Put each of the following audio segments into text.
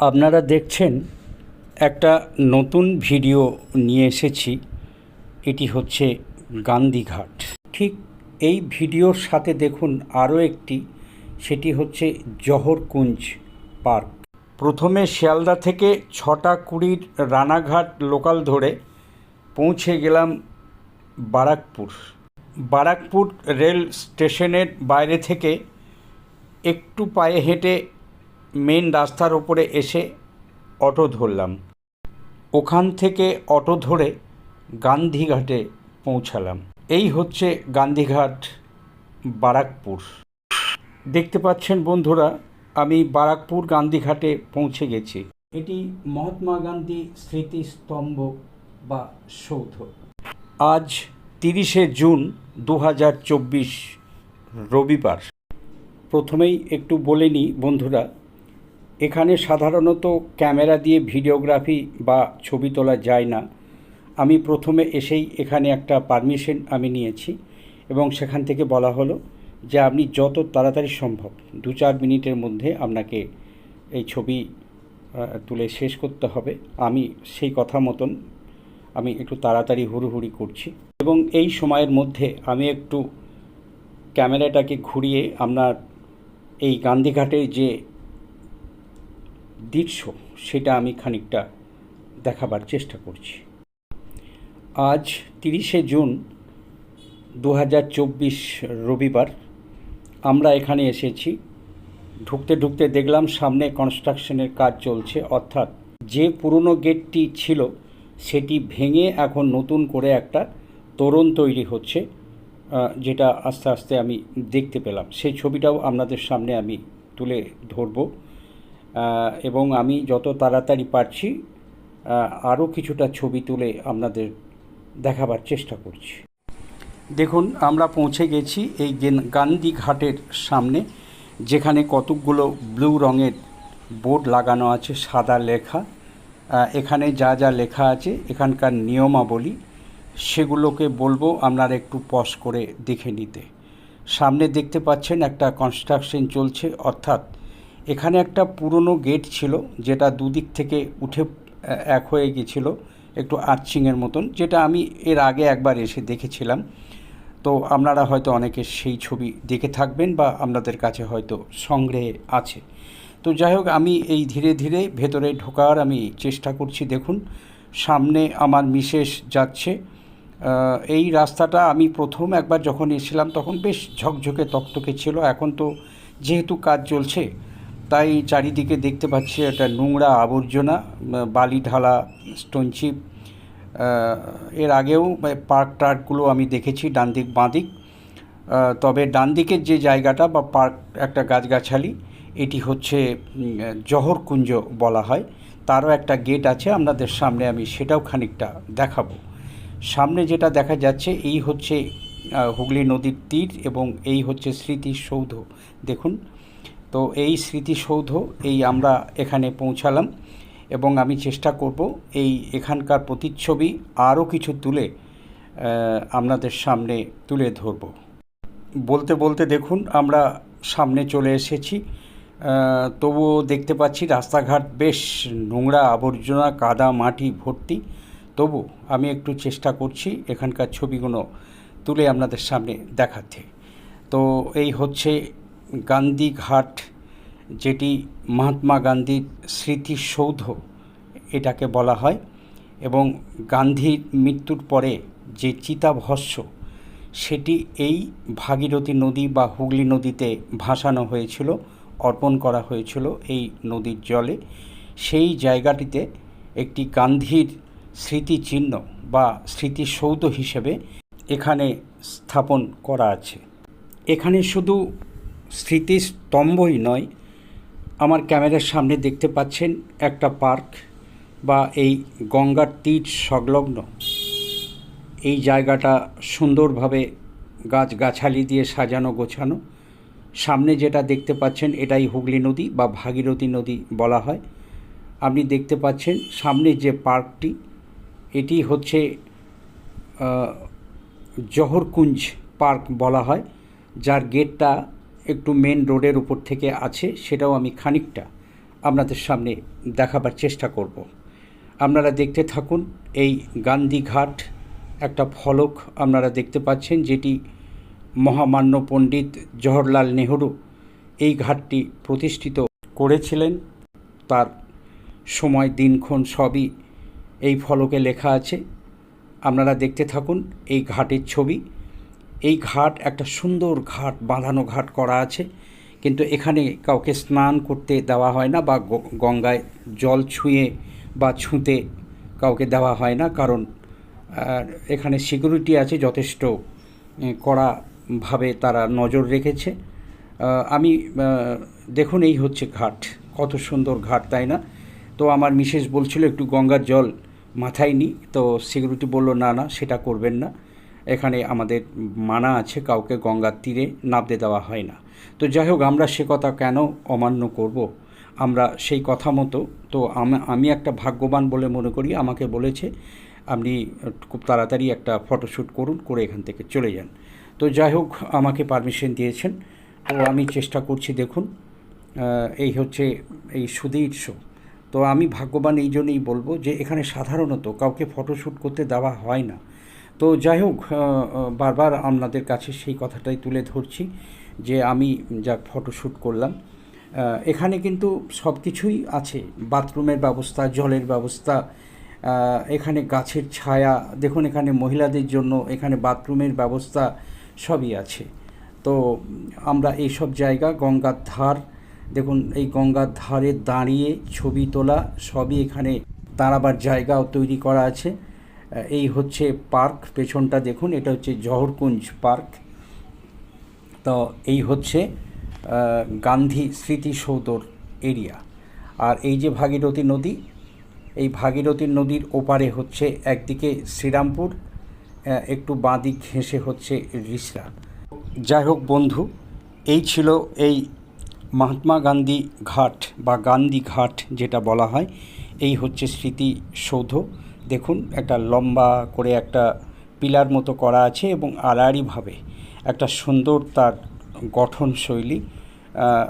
আপনারা দেখছেন একটা নতুন ভিডিও নিয়ে এসেছি। এটি হচ্ছে গান্ধীঘাট। ঠিক এই ভিডিওর সাথে দেখুন আরও একটি, সেটি হচ্ছে জহরকুঞ্জ পার্ক। প্রথমে শিয়ালদা থেকে ছটা কুড়ির রানাঘাট লোকাল ধরে পৌঁছে গেলাম বারাকপুর। বারাকপুর রেল স্টেশনের বাইরে থেকে একটু পায়ে হেঁটে মেন রাস্তার ওপরে এসে অটো ধরলাম। ওখান থেকে অটো ধরে গান্ধীঘাটে পৌঁছালাম। এই হচ্ছে গান্ধীঘাট, বারাকপুর। দেখতে পাচ্ছেন বন্ধুরা, আমি বারাকপুর গান্ধীঘাটে পৌঁছে গেছি। এটি মহাত্মা গান্ধী স্মৃতিস্তম্ভ বা সৌধ। আজ তিরিশে জুন দু হাজার চব্বিশ রবিবার। প্রথমেই একটু বলে নিই বন্ধুরা এখানে সাধারণত ক্যামেরা দিয়ে ভিডিওগ্রাফি বা ছবি তোলা যায় না। আমি প্রথমে এসেই এখানে একটা পারমিশন আমি নিয়েছি এবং সেখান থেকে বলা হলো যে আপনি যত তাড়াতাড়ি সম্ভব দু চার মিনিটের মধ্যে আপনাকে এই ছবি তুলে শেষ করতে হবে। আমি সেই কথা মতন আমি একটু তাড়াতাড়ি হুড়ুহুড়ি করছি এবং এই সময়ের মধ্যে আমি একটু ক্যামেরাটাকে ঘুরিয়ে আপনার এই গান্ধীঘাটের যে দৃশ্য সেটা আমি খানিকটা দেখাবার চেষ্টা করছি। আজ তিরিশে জুন দু হাজার চব্বিশ রবিবার, আমরা এখানে এসেছি। ঢুকতে ঢুকতে দেখলাম সামনে কনস্ট্রাকশনের কাজ চলছে, অর্থাৎ যে পুরনো গেটটি ছিল, সেটি ভেঙে এখন নতুন করে একটা তোরণ তৈরি হচ্ছে যেটা আস্তে আস্তে আমি দেখতে পেলাম। সেই ছবিটাও আপনাদের সামনে আমি তুলে ধরবো। এবং আমি যত তাড়াতাড়ি পারছি আরও কিছুটা ছবি তুলে আপনাদের দেখাবার চেষ্টা করছি। দেখুন, আমরা পৌঁছে গেছি এই গেন- গান্ধী ঘাটের সামনে, যেখানে কতকগুলো ব্লু রঙের বোর্ড লাগানো আছে, সাদা লেখা। এখানে যা যা লেখা আছে, এখানকার নিয়মাবলী, সেগুলোকে বলব আপনারা একটু পজ করে দেখে নিতে। সামনে দেখতে পাচ্ছেন একটা কনস্ট্রাকশন চলছে, অর্থাৎ এখানে একটা পুরনো গেট ছিল, যেটা দুদিক থেকে উঠে এক হয়ে গেছিল, একটু আর্চিংয়ের মতন, যেটা আমি এর আগে একবার এসে দেখেছিলাম। তো আপনারা হয়তো অনেকে সেই ছবি দেখে থাকবেন বা আপনাদের কাছে হয়তো সংগ্রহে আছে। তো যাই হোক, আমি এই ধীরে ধীরে ভেতরে ঢোকার আমি চেষ্টা করছি, দেখুন। সামনে আমার মিসেস যাচ্ছে। এই রাস্তাটা আমি প্রথম একবার যখন এসেছিলাম, তখন বেশ ঝকঝকে তকতকে ছিল, এখন তো যেহেতু কাজ চলছে তাই চারিদিকে দেখতে পাচ্ছি একটা নোংরা আবর্জনা, বালি ঢালা স্টোন চিপ এর আগেও পার্ক টার্কগুলো আমি দেখেছি ডান দিক, বাঁ দিক। তবে ডান দিকের যে জায়গাটা বা পার্ক একটা গাছগাছালি, এটি হচ্ছে জহরকুঞ্জ বলা হয়। তারও একটা গেট আছে, আপনাদের সামনে আমি সেটাও খানিকটা দেখাবো। সামনে যেটা দেখা যাচ্ছে, এই হচ্ছে হুগলি নদীর তীর এবং এই হচ্ছে স্মৃতিসৌধ। দেখুন তো এই স্মৃতিসৌধ এই আমরা এখানে পৌঁছালাম এবং আমি চেষ্টা করব এই এখানকার প্রতিচ্ছবি আরও কিছু তুলে আপনাদের সামনে তুলে ধরব। বলতে বলতে দেখুন, আমরা সামনে চলে এসেছি। তবুও দেখতে পাচ্ছি রাস্তাঘাট বেশ নোংরা আবর্জনা, কাদা, মাটি ভর্তি। তবু আমি একটু চেষ্টা করছি এখানকার ছবিগুলো তুলে আপনাদের সামনে দেখাতে। তো এই হচ্ছে গান্ধীঘাট, যেটি মহাত্মা গান্ধীর স্মৃতিসৌধ এটাকে বলা হয়, এবং গান্ধীর মৃত্যুর পরে যে চিতাভস্য সেটি এই ভাগীরথী নদী বা হুগলি নদীতে ভাসানো হয়েছিল, অর্পণ করা হয়েছিল এই নদীর জলে। সেই জায়গাটিতে একটি গান্ধীর স্মৃতিচিহ্ন বা স্মৃতিসৌধ হিসেবে এখানে স্থাপন করা আছে। এখানে শুধু স্মৃতিস্তম্ভই নয়, আমার ক্যামেরার সামনে দেখতে পাচ্ছেন একটা পার্ক বা এই গঙ্গার তীর সংলগ্ন। এই জায়গাটা সুন্দরভাবে গাছগাছালি দিয়ে সাজানো, গোছানো। সামনে যেটা দেখতে পাচ্ছেন, এটাই হুগলি নদী বা ভাগীরথী নদী বলা হয়। আপনি দেখতে পাচ্ছেন সামনে যে পার্কটি, এটি হচ্ছে জহরকুঞ্জ পার্ক বলা হয়, যার গেটটা একটু মেন রোডের উপর থেকে আছে, সেটাও আমি খানিকটা আপনাদের সামনে দেখাবার চেষ্টা করব। আপনারা দেখতে থাকুন, এই গান্ধী ঘাট একটা ফলক আপনারা দেখতে পাচ্ছেন, যেটি মহামান্য পণ্ডিত জওহরলাল নেহরু এই ঘাটটি প্রতিষ্ঠিত করেছিলেন। তার সময়, দিনক্ষণ সবই এই ফলকে লেখা আছে। আপনারা দেখতে থাকুন এই ঘাটের ছবি। এই ঘাট একটা সুন্দর ঘাট, বাঁধানো ঘাট করা আছে। কিন্তু এখানে কাউকে স্নান করতে দেওয়া হয় না বা গঙ্গায় জল ছুঁয়ে বা ছুঁতে কাউকে দেওয়া হয় না। কারণ এখানে সিকিউরিটি আছে, যথেষ্ট কড়াভাবে তারা নজর রেখেছে। আমি দেখুন এই হচ্ছে ঘাট। কত সুন্দর ঘাট, তাই না? তো আমার মিসেস বলছিল, একটু গঙ্গার জল মাথায় নিই তো সিকিউরিটি বলল, না না, সেটা করবেন না। এখানে আমাদের মানা আছে, কাউকে গঙ্গার তীরে নামতে দেওয়া হয় না। তো যাই হোক, আমরা সে কথা কেন অমান্য করব? আমরা সেই কথা মতো, তো আমি একটা ভাগ্যবান বলে মনে করি, আমাকে বলেছে, আপনি খুব তাড়াতাড়ি একটা ফটোশ্যুট করুন, করে এখান থেকে চলে যান। তো যাই হোক, আমাকে পারমিশন দিয়েছেন, তো আমি চেষ্টা করছি দেখুন এই হচ্ছে এই সুদীর শো। তো আমি ভাগ্যবান এই জন্যই বলব যে, এখানে সাধারণত কাউকে ফটোশ্যুট করতে দেওয়া হয় না। তো যাই হোক বারবার আপনাদের কাছে সেই কথাটাই তুলে ধরছি যে আমি যা ফটোশ্যুট করলাম এখানে কিন্তু সব কিছুই আছে। বাথরুমের ব্যবস্থা, জলের ব্যবস্থা এখানে গাছের ছায়া, দেখুন এখানে মহিলাদের জন্য এখানে বাথরুমের ব্যবস্থা সবই আছে। তো আমরা এই সব জায়গা, গঙ্গার ধার, দেখুন এই গঙ্গার ধারে দাঁড়িয়ে ছবি তোলা সবই এখানে দাঁড়াবার জায়গাও তৈরি করা আছে। এই হচ্ছে পার্ক, পেছনটা দেখুন, এটা হচ্ছে জহরকুঞ্জ পার্ক। তো এই হচ্ছে গান্ধী স্মৃতিসৌধর এরিয়া। আর এই যে ভাগীরথী নদী, এই ভাগীরথী নদীর ওপারে হচ্ছে একদিকে শ্রীরামপুর একটু বাঁদিক ঘেঁষে হচ্ছে রিসরা। যাই হোক বন্ধু, এই ছিল এই মহাত্মা গান্ধী ঘাট বা গান্ধী ঘাট যেটা বলা হয়, এই হচ্ছে স্মৃতিসৌধ। দেখুন একটা লম্বা করে একটা পিলার মতো করা আছে এবং আড়াআড়িভাবে একটা সুন্দর তার গঠনশৈলী আহ,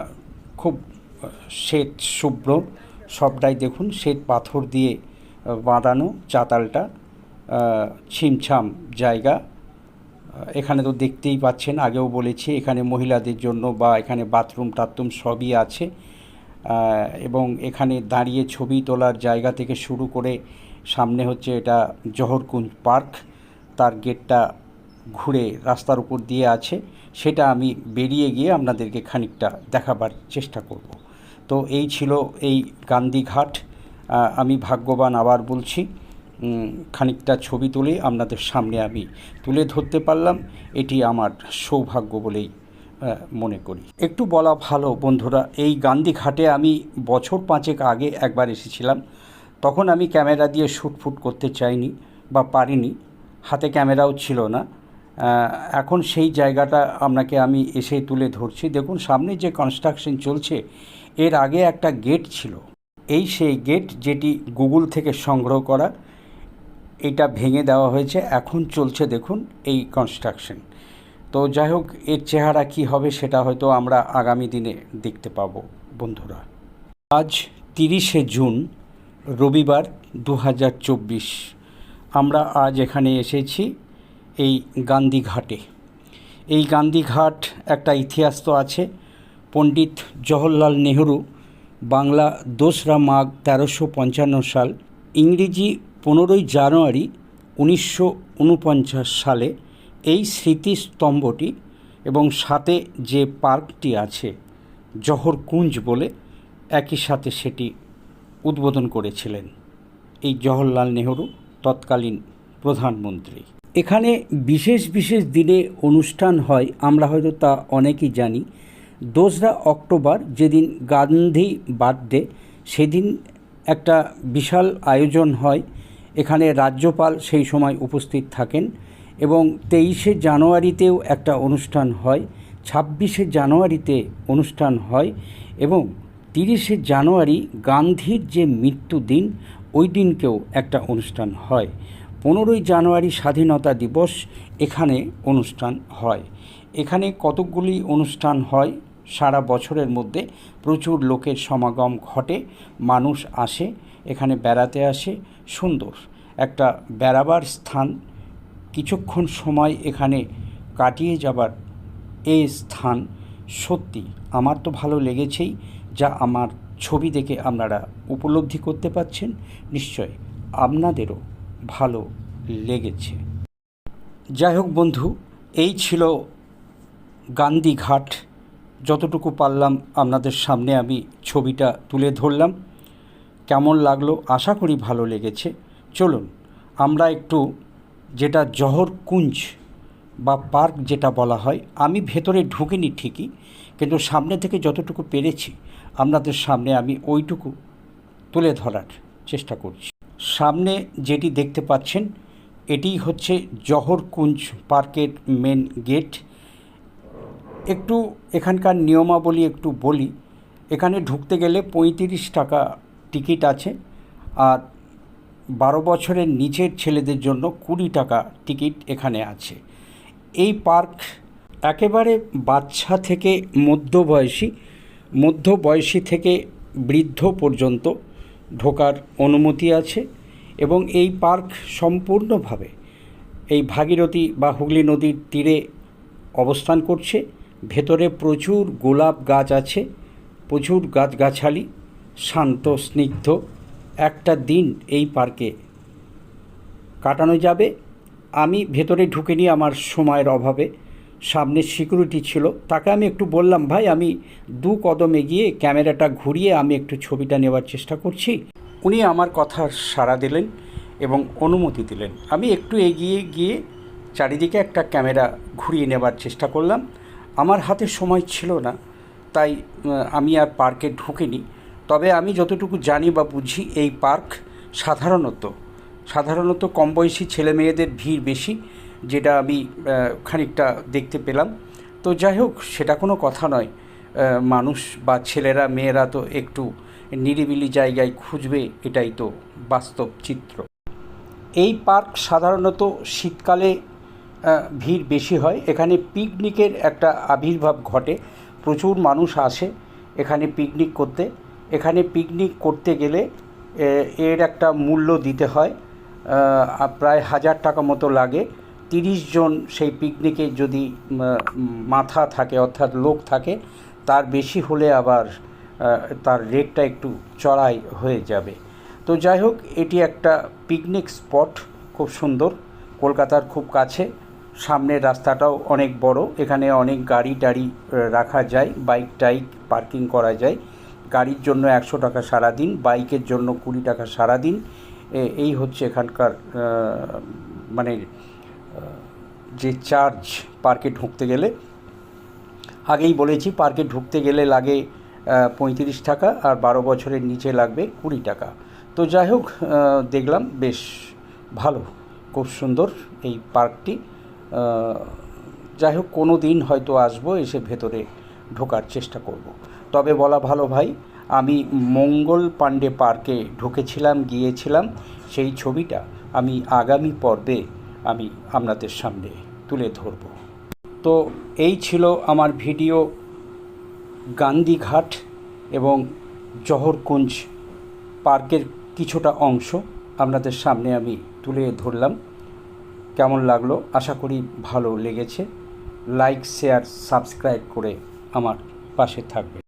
খুব শ্বেত শুভ্র সবটাই দেখুন শ্বেত পাথর দিয়ে বাঁধানো চাতালটা ছিমছাম জায়গা। এখানে তো দেখতেই পাচ্ছেন আগেও বলেছি এখানে মহিলাদের জন্য বা এখানে বাথরুম টাথরুম সবই আছে। এবং এখানে দাঁড়িয়ে ছবি তোলার জায়গা থেকে শুরু করে সামনে হচ্ছে এটা জহরকুঞ্জ পার্ক। তার গেটটা ঘুরে রাস্তার উপর দিয়ে আছে। সেটা আমি বেরিয়ে গিয়ে আপনাদেরকে খানিকটা দেখাবার চেষ্টা করব। তো এই ছিল এই গান্ধীঘাট আমি ভাগ্যবান আবার বলছি খানিকটা ছবি তুলে আপনাদের সামনে আমি তুলে ধরতে পারলাম। এটি আমার সৌভাগ্য বলেই মনে করি। একটু বলা ভালো, বন্ধুরা, এই গান্ধীঘাটে আমি বছর পাঁচেক আগে একবার এসেছিলাম। তখন আমি ক্যামেরা দিয়ে শ্যুট ফুট করতে চাইনি বা পারিনি। হাতে ক্যামেরাও ছিল না। এখন সেই জায়গাটা আপনাকে আমি এসে তুলে ধরছি। দেখুন, সামনে যে কনস্ট্রাকশন চলছে, এর আগে একটা গেট ছিল। এই সেই গেট যেটি গুগল থেকে সংগ্রহ করা, এটা ভেঙে দেওয়া হয়েছে। এখন চলছে, দেখুন, এই কনস্ট্রাকশন তো যাই হোক, এর চেহারা কি হবে সেটা হয়তো আমরা আগামী দিনে দেখতে পাবো, বন্ধুরা। আজ তিরিশে জুন রবিবার দু হাজার চব্বিশ। আমরা আজ এখানে এসেছি এই গান্ধীঘাটে। এই গান্ধীঘাট একটা ইতিহাস তো আছে। পণ্ডিত জওহরলাল নেহরু বাংলা দোসরা মাঘ তেরোশো পঞ্চান্ন সাল, ইংরেজি পনেরোই জানুয়ারি উনিশশো উনপঞ্চাশ সালে এই স্মৃতিস্তম্ভটি এবং সাথে যে পার্কটি আছে, জহরকুঞ্জ বলে, একই সাথে সেটি উদ্বোধন করেছিলেন এই জওহরলাল নেহরু, তৎকালীন প্রধানমন্ত্রী। এখানে বিশেষ বিশেষ দিনে অনুষ্ঠান হয়, আমরা হয়তো তা অনেকেই জানি। দোসরা অক্টোবর যেদিন গান্ধী বার্থডে, সেদিন একটা বিশাল আয়োজন হয়। এখানে রাজ্যপাল সেই সময় উপস্থিত থাকেন এবং তেইশে জানুয়ারিতেও একটা অনুষ্ঠান হয়, ছাব্বিশে জানুয়ারিতে অনুষ্ঠান হয় এবং তিরিশে জানুয়ারি গান্ধীর যে মৃত্যুদিন, ওই দিনকেও একটা অনুষ্ঠান হয়। পনেরোই জানুয়ারি স্বাধীনতা দিবস এখানে অনুষ্ঠান হয়। এখানে কতকগুলি অনুষ্ঠান হয়, সারা বছরের মধ্যে প্রচুর লোকের সমাগম ঘটে, মানুষ আসে, এখানে বেড়াতে আসে, সুন্দর। একটা বেড়াবার স্থান, কিছুক্ষণ সময় এখানে কাটিয়ে যাবার এই স্থান সত্যি আমার তো ভালো লেগেছেই যা আমার ছবি দেখে আপনারা উপলব্ধি করতে পারছেন, নিশ্চয় আপনাদেরও ভালো লেগেছে। যাই হোক বন্ধু, এই ছিল গান্ধীঘাট যতটুকু পারলাম আপনাদের সামনে আমি ছবিটা তুলে ধরলাম। কেমন লাগল? আশা করি ভালো লেগেছে। চলুন, আমরা একটু যেটা জহর কুঞ্জ বা পার্ক যেটা বলা হয়, আমি ভেতরে ঢুকিনি ঠিকই, কিন্তু সামনে থেকে যতটুকু পেরেছি আপনাদের সামনে আমি ওইটুকু তুলে ধরার চেষ্টা করছি। সামনে যেটি দেখতে পাচ্ছেন, এটি হচ্ছে জহর কুঞ্জ পার্কের মেন গেট। একটু এখানকার নিয়মাবলী একটু বলি, এখানে ঢুকতে গেলে পঁয়ত্রিশ টাকা টিকিট আছে আর বারো বছরের নিচের ছেলেদের জন্য কুড়ি টাকা টিকিট এখানে আছে। এই পার্ক একেবারে বাচ্চা থেকে মধ্যবয়সী মধ্যবয়সী থেকে বৃদ্ধ পর্যন্ত ঢোকার অনুমতি আছে এবং এই পার্ক সম্পূর্ণভাবে এই ভাগীরথী বা হুগলি নদীর তীরে অবস্থান করছে। ভেতরে প্রচুর গোলাপ গাছ আছে, প্রচুর গাছগাছালি, শান্ত, স্নিগ্ধ। একটা দিন এই পার্কে কাটানো যাবে। আমি ভেতরে ঢুকে নিয়ে আমার সময়ের অভাবে। সামনে সিকিউরিটি ছিল। তাকে আমি একটু বললাম, ভাই, আমি দু কদমে গিয়ে ক্যামেরাটা ঘুরিয়ে আমি একটু ছবিটা নেওয়ার চেষ্টা করছি। উনি আমার কথার সাড়া দিলেন এবং অনুমতি দিলেন। আমি একটু এগিয়ে গিয়ে চারিদিকে একটা ক্যামেরা ঘুরিয়ে নেবার চেষ্টা করলাম। আমার হাতে সময় ছিল না, তাই আমি আর পার্কে ঢুকিনি। তবে আমি যতটুকু জানি বা বুঝি, এই পার্ক সাধারণত সাধারণত কম বয়সী ছেলে মেয়েদের ভিড় বেশি। যেটা আমি খানিকটা দেখতে পেলাম। তো যাই হোক, সেটা কোনো কথা নয়। মানুষ বা ছেলেরা, মেয়েরা তো একটু নিরিবিলি জায়গায় খুঁজবে, এটাই তো বাস্তব চিত্র। এই পার্ক সাধারণত শীতকালে ভিড় বেশি হয়। এখানে পিকনিকের একটা আবির্ভাব ঘটে। প্রচুর মানুষ আসে এখানে পিকনিক করতে। এখানে পিকনিক করতে গেলে এর একটা মূল্য দিতে হয়। প্রায় হাজার টাকা মতো লাগে। তিরিশ জন সেই পিকনিকে যদি মাথা থাকে, অর্থাৎ লোক থাকে, তার বেশি হলে আবার তার রেটটা একটু চড়াই হয়ে যাবে। তো যাই হোক, এটি একটা পিকনিক স্পট, খুব সুন্দর। কলকাতার খুব কাছে। সামনের রাস্তাটাও অনেক বড়। এখানে অনেক গাড়ি টাড়ি রাখা যায়। বাইক টাইক পার্কিং করা যায়। গাড়ির জন্য একশো টাকা সারাদিন, বাইকের জন্য কুড়ি টাকা সারাদিন। এই হচ্ছে এখানকার মানে যে চার্জ পার্কে ঢুকতে গেলে, আগেই বলেছি পার্কে ঢুকতে গেলে লাগে পঁয়ত্রিশ টাকা আর বারো বছরের নিচে লাগবে কুড়ি টাকা তো যাই হোক দেখলাম বেশ ভালো, খুব সুন্দর এই পার্কটি যাই হোক, কোনো দিন হয়তো আসব, এসে ভেতরে ঢোকার চেষ্টা করব। তবে বলা ভালো ভাই, আমি মঙ্গল পাণ্ডে পার্কে ঢুকেছিলাম, গিয়েছিলাম, সেই ছবিটা আমি আগামী পর্বে আমি আপনাদের সামনে তুলে ধরবো। তো এই ছিল আমার ভিডিও গান্ধীঘাট এবং জহরকুঞ্জ পার্কের কিছুটা অংশ আপনাদের সামনে আমি তুলে ধরলাম। কেমন লাগল? আশা করি ভালো লেগেছে। লাইক, শেয়ার, সাবস্ক্রাইব করে আমার পাশে থাকবে